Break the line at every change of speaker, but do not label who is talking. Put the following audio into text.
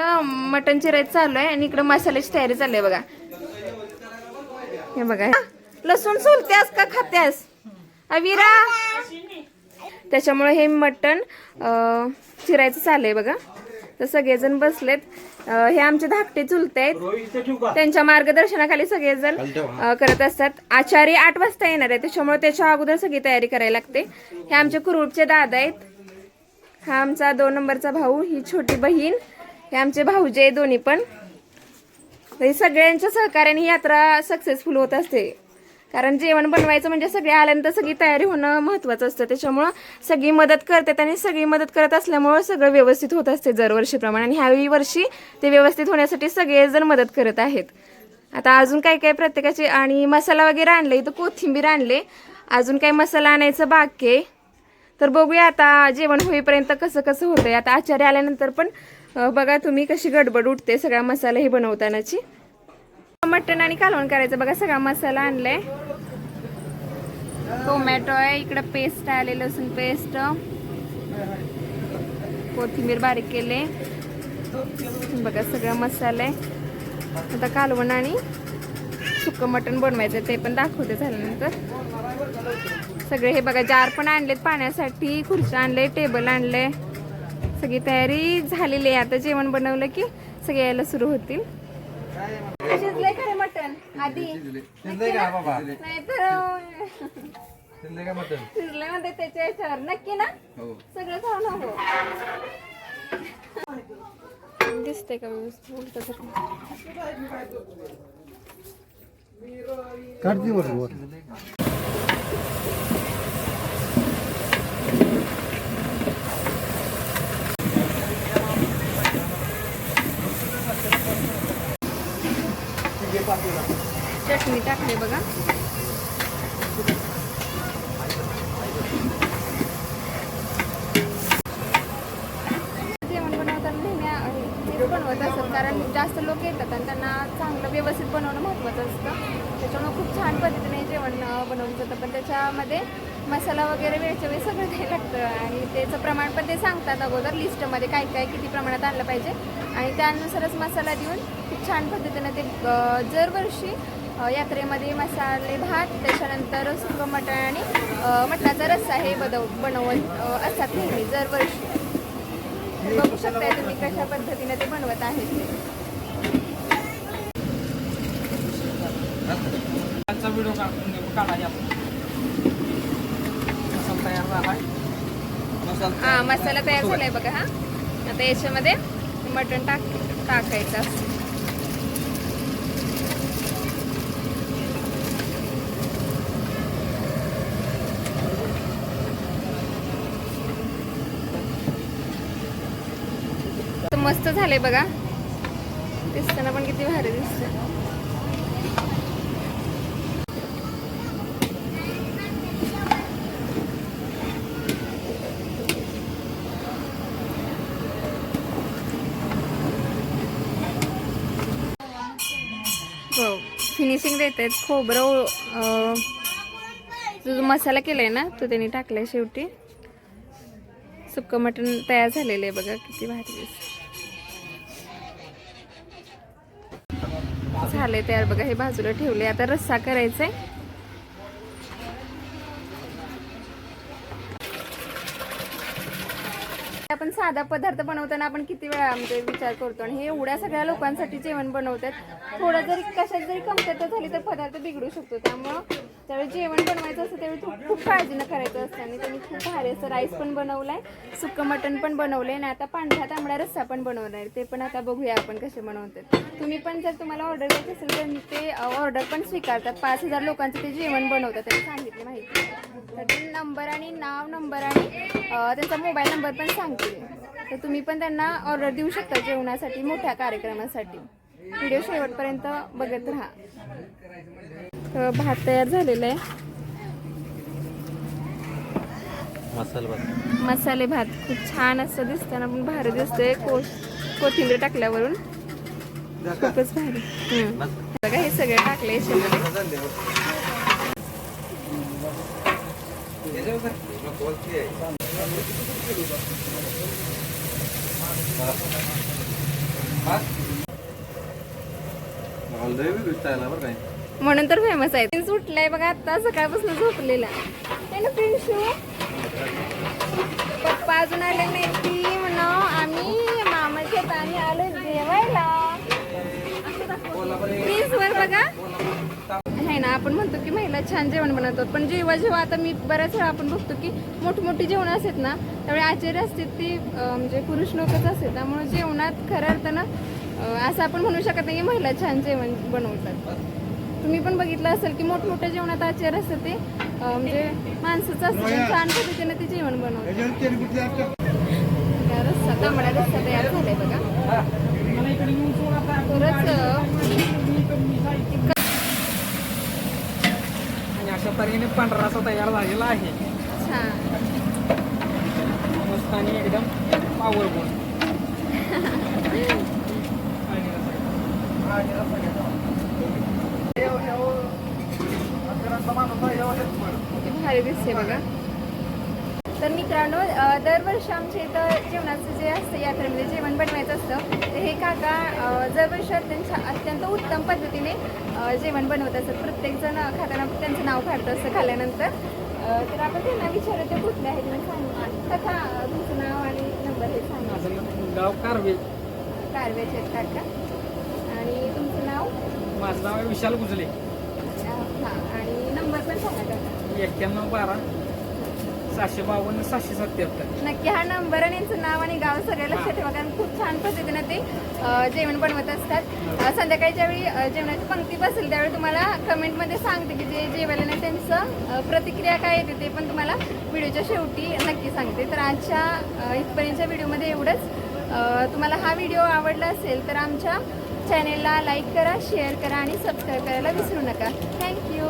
इकडं मटण चिरायचं चालू आहे आणि इकडं मसाल्याची तयारी चालली आहे बघा. हे बघा. लसूण सोलत्यास का खात्यास? अविरा. त्याच्यामुळे हे मटण चिरायचं चालू आहे बघा. तर सगळेजण बसलेत. हे आमचे धाकटे चुलते आहेत. त्यांच्या मार्गदर्शनाखाली सगळेजण करत असतात. आचारी आठ वाजता येणार आहे. त्याच्यामुळे त्याच्या अगोदर सगळी तयारी करायला लागते. हे आमचे कुरुडचे दादा आहेत. हा आमचा दोन नंबरचा भाऊ ही छोटी बहीण. हे आमचे भाऊजे आहे दोन्ही पण. हे सगळ्यांच्या सहकार्याने ही यात्रा सक्सेसफुल होत असते. कारण जेवण बनवायचं म्हणजे सगळे आल्यानंतर सगळी तयारी होणं महत्वाचं असतं. त्याच्यामुळं सगळी मदत करतात आणि सगळी मदत करत असल्यामुळं सगळं व्यवस्थित होत असते दरवर्षीप्रमाणे. आणि ह्याही वर्षी ते व्यवस्थित होण्यासाठी सगळेजण मदत करत आहेत. आता अजून काय काय प्रत्येकाचे आणि मसाला वगैरे आणले इथं कोथिंबीर आणले. अजून काही मसाला आणायचं बाकी तर बघूया आता जेवण होईपर्यंत कसं कसं होतंय. आता आचार्य आल्यानंतर पण बघा तुम्ही कशी गडबड उठते सगळा मसाला हे बनवतानाची. मटण आणि कालवण करायचं. बघा सगळा मसाला आणलाय. टोमॅटो आहे इकडं पेस्ट आले लसूण पेस्ट. कोथिंबीर बारीक केले. बघा सगळा मसाला आहे. आता कालवण आणि सुक्क मटण बनवायचं ते पण दाखवते झाल्यानंतर. सगळे हे बघा जार पण आणलेत पाण्यासाठी खुर्च्या आणले टेबल आणले सगळी तयारी झालेली आहे. आता जेवण बनवलं की सगळे यायला सुरू होतील. शिजलंय खरं मटण. आधी.
शिजलंय
म्हणते त्याच्या याच्यावर. नक्की ना?
हो.
सगळं खाऊन हवं दिसतंय का व्यवस्थित उलटं सगळं.
काढते बरोबर
चटणी टाकली बघा. जेवण बनवताना नेहमी बनवत असतात. कारण जास्त लोक येतात आणि त्यांना चांगलं व्यवस्थित बनवणं महत्त्वाचं असतं. त्याच्यामुळे खूप छान पद्धतीने जेवण बनवलं जातं. पण त्याच्यामध्ये मसाला वगैरे वेळच्या वेळी सगळं ते लागतं. आणि त्याचं प्रमाण पण ते सांगतात अगोदर लिस्टमध्ये काय काय किती प्रमाणात आणलं पाहिजे. आणि त्यानुसारच मसाला देऊन खूप छान पद्धतीनं ते दरवर्षी यात्रेमध्ये मसाले भात त्याच्यानंतर सुकं मटण आणि मटणाचा रस्सा हे बनव बनवत असतात नेहमी दरवर्षी. बघू शकताय तुम्ही कशा पद्धतीने ते बनवत आहेत.
मसाला
हा मसाला तयार झालाय बघा हा. आता याच्यामध्ये मटण टाक टाकायचं असं. मस्त झाले बघा. दिसताना पण किती भारी दिसत हो फिनिशिंग देत आहेत. खोबरं जो जो मसाला केलाय ना तो त्यांनी टाकलाय शेवटी. सुक्क मटण तयार झालेलं आहे बघा किती भारी दिसत झाले तयार बघा हे बाजूला ठेवले. आता रस्सा करायचा आहे आपण साधा पदार्थ बनवताना आपण किती वेळा म्हणजे विचार करतो आणि हे एवढ्या सगळ्या लोकांसाठी जेवण बनवतात. थोडं जरी कशात जरी कमतरता झाली तर पदार्थ बिघडू शकतो. त्यामुळं त्यावेळी जेवण बनवायचं असतं त्यावेळी खूप खूप काळजीनं करायचं असतं. आणि त्यांनी खूप भारी असं राईस पण बनवलाय सुकं मटण पण बनवलंय आणि आता पांढरा तांबडा रस्सा पण बनवला आहे ते पण आता बघूया आपण कसे बनवतात. तुम्ही पण जर तुम्हाला ऑर्डर द्यायची असेल तर ते ऑर्डर पण स्वीकारतात. पाच हजार लोकांचं ते जेवण बनवतात. त्यांनी सांगितली माहिती. तर नंबर आणि नाव नंबर आणि त्यांचा मोबाईल नंबर पण सांगतील तर तुम्ही पण त्यांना ऑर्डर देऊ शकता जेवणासाठी मोठ्या कार्यक्रमासाठी. व्हिडिओ शेवटपर्यंत बघत राहा. तर भात तयार झालेला आहे.
मसाला भात.
मसाले भात खूप छान असं दिसताना पण भारी दिसतंय. को कोथिंबीर टाकल्यावरून. खूपच भारी. बघा हे सगळं टाकलंय याच्यामध्ये म्हणून तर फेमस आहे. प्रिन्स उठलाय बघा आता सकाळपासून झोपलेला. है पप्पा अजून आले नाही ती म्हणा आम्ही मामाच्या पाणी आलो जेवायला. प्रिन्स वर बघा. आहे ना आपण म्हणतो की महिला छान जेवण बनवतात. पण जेव्हा जेव्हा आता मी बऱ्याच वेळा आपण बघतो की मोठमोठी जेवण असतात ना त्यावेळी आचार्य असतात ती म्हणजे पुरुष लोकच असतात. त्यामुळे जेवणात खऱ्या अर्थानं असं आपण म्हणू शकत नाही की महिला छान जेवण बनवतात. तुम्ही पण बघितलं असेल की मोठमोठ्या जेवणात आचार्य असतं ते म्हणजे माणसाचं असतं छान पद्धतीने ते जेवण बनवतात. त्या रस्सा तांबडा रस्सा तयार झालाय बघा. खरंच अं,
आणि अशा तऱ्हेने पांढरा असा तयार झालेला आहे. मस्त आणि एकदम पॉवरफुल
भारी दिसते बघा. तर मित्रांनो दरवर्षी आमच्या इथं जेवणाचं जे असतं यात्रेमध्ये जेवण बनवायचं असतं. तर हे काका दरवर्षी अत्यंत अत्यंत उत्तम पद्धतीने जेवण बनवत असतात. प्रत्येकजण खाताना त्यांचं नाव काढतं असतं खाल्ल्यानंतर. अं, तर आपण त्यांना विचारलं ते कुठले आहे तुम्ही सांगा. कथा तुमचं नाव आणि नंबर हे सांगा.
कारवे.
कारवेचे आहेत काका. आणि तुमचं नाव?
माझं नाव आहे विशाल गुजले.
हां. आणि नंबर पण सांगा काका.
एक्क्याण्णव बारा. सहाशे बावन्न सहाशे सत्याहत्तर.
नक्की हा नंबर आणि यांचं नाव आणि गाव सगळं लक्षात ठेवा कारण खूप छान पद्धतीने ते अ, जेवण बनवत असतात. अ, संध्याकाळच्या वेळी अ, जेवणाची पंक्ती बसेल त्यावेळी तुम्हाला कमेंटमध्ये सांगते की जे जेवायला नाही त्यांचं अ, प्रतिक्रिया काय येते ते पण तुम्हाला व्हिडिओच्या शेवटी नक्की सांगते. तर आजच्या अ, इथपर्यंतच्या व्हिडिओमध्ये एवढंच. अ, तुम्हाला हा व्हिडिओ आवडला असेल तर आमच्या चॅनेलला लाईक करा शेअर करा आणि सबस्क्राईब करायला विसरू नका. थँक्यू